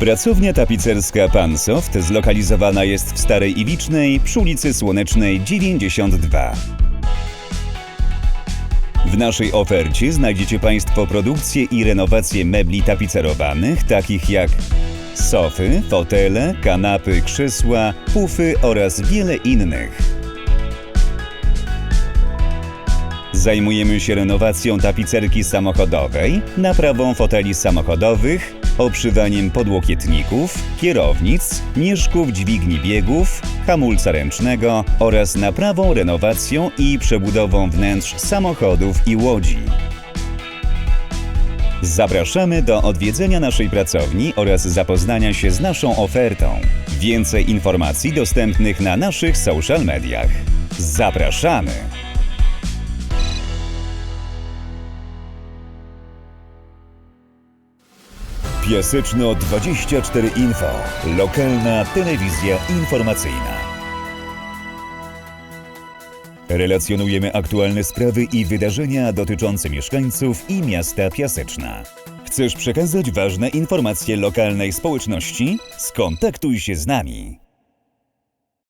Pracownia tapicerska Pansoft zlokalizowana jest w Starej Iwicznej przy ulicy Słonecznej 92. W naszej ofercie znajdziecie Państwo produkcję i renowację mebli tapicerowanych, takich jak sofy, fotele, kanapy, krzesła, pufy oraz wiele innych. Zajmujemy się renowacją tapicerki samochodowej, naprawą foteli samochodowych, obszywaniem podłokietników, kierownic, mieszków dźwigni biegów, hamulca ręcznego oraz naprawą, renowacją i przebudową wnętrz samochodów i łodzi. Zapraszamy do odwiedzenia naszej pracowni oraz zapoznania się z naszą ofertą. Więcej informacji dostępnych na naszych social mediach. Zapraszamy! Piaseczno 24 Info. Lokalna telewizja informacyjna. Relacjonujemy aktualne sprawy i wydarzenia dotyczące mieszkańców i miasta Piaseczna. Chcesz przekazać ważne informacje lokalnej społeczności? Skontaktuj się z nami.